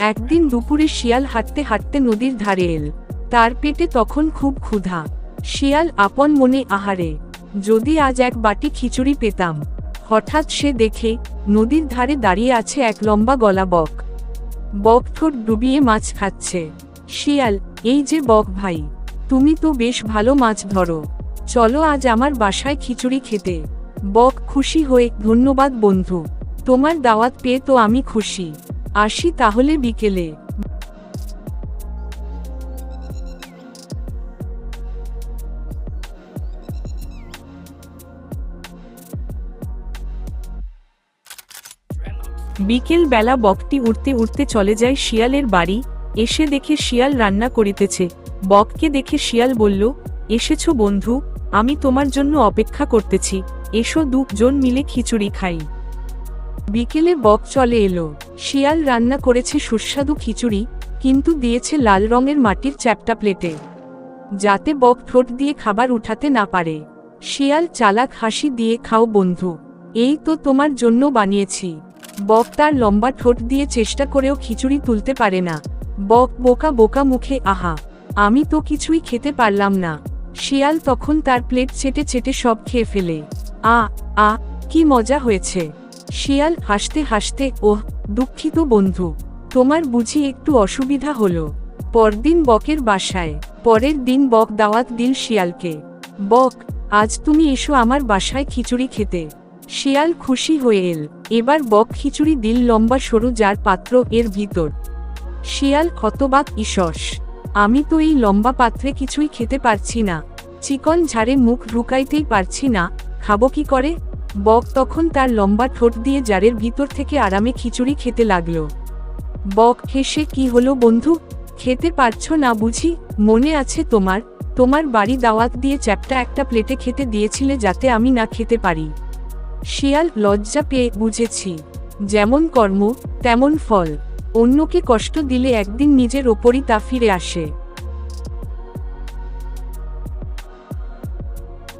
একদিন দুপুরে শিয়াল হাঁটতে হাঁটতে নদীর ধারে এল। তার পেটে তখন খুব ক্ষুধা। শিয়াল আপন মনে, আহারে, যদি আজ এক বাটি খিচুড়ি পেতাম। হঠাৎ সে দেখে, নদীর ধারে দাঁড়িয়ে আছে এক লম্বা গলা বক। বক ঠোঁট ডুবিয়ে মাছ খাচ্ছে। শিয়াল, এই যে বক ভাই, তুমি তো বেশ ভালো মাছ ধরো। চলো আজ আমার বাসায় খিচুড়ি খেতে। বক খুশি হয়ে, ধন্যবাদ বন্ধু, তোমার দাওয়াত পেয়ে তো আমি খুশি। আসি তাহলে বিকেলে। বিকেল বেলা বকটি উড়তে উড়তে চলে যায় শিয়ালের বাড়ি। এসে দেখে শিয়াল রান্না করিতেছে। বককে দেখে শিয়াল বলল, এসেছ বন্ধু, আমি তোমার জন্য অপেক্ষা করতেছি। এসো দুজন মিলে খিচুড়ি খাই। বিকেলে বক চলে এলো। শিয়াল রান্না করেছে সুস্বাদু খিচুড়ি, কিন্তু দিয়েছে লাল রঙের মাটির চ্যাপটা প্লেটে। যাতে বক ঠোঁট দিয়ে খাবার উঠাতে না পারে। শিয়াল চালাক হাসি দিয়ে, খাও বন্ধু, এই তো তোমার জন্য বানিয়েছি। বক তার লম্বা ঠোঁট দিয়ে চেষ্টা করেও খিচুড়ি তুলতে পারে না। বক বোকা বোকা মুখে, আহা, আমি তো কিছুই খেতে পারলাম না। শিয়াল তখন তার প্লেট চেটে চেটে সব খেয়ে ফেলে। আ আ, কি মজা হয়েছে। শিয়াল হাসতে হাসতে, ওহ, দুঃখিত বন্ধু, তোমার বুঝি একটু অসুবিধা হলো। পরদিন বকের বাসায়, পরের দিন বক দাওয়াত দিল শিয়ালকে। বক, আজ তুমি এসো আমার বাসায় খিচুড়ি খেতে। শিয়াল খুশি হয়ে এল। এবার বক খিচুড়ি দিল লম্বা সরু যার পাত্র এর ভিতর। শিয়াল হতবাক ঈশস আমি তো এই লম্বা পাত্রে কিছুই খেতে পারছি না। চিকন ঝাড়ে মুখ রুকাইতেই পারছি না, খাব কি করে? বক তখন তার লম্বা ঠোঁট দিয়ে জারের ভিতর থেকে আরামে খিচুড়ি খেতে লাগল। বক হেসে, কি হলো বন্ধু? খেতে পারছ না বুঝি? মনে আছে তোমার? তোমার বাড়ি দাওয়াত দিয়ে চ্যাপটা একটা প্লেটে খেতে দিয়েছিলে যাতে আমি না খেতে পারি। শিয়াল লজ্জা পেয়ে বুঝেছি। যেমন কর্ম, তেমন ফল। অন্যকে কষ্ট দিলে একদিন নিজের ওপরই তা ফিরে আসে।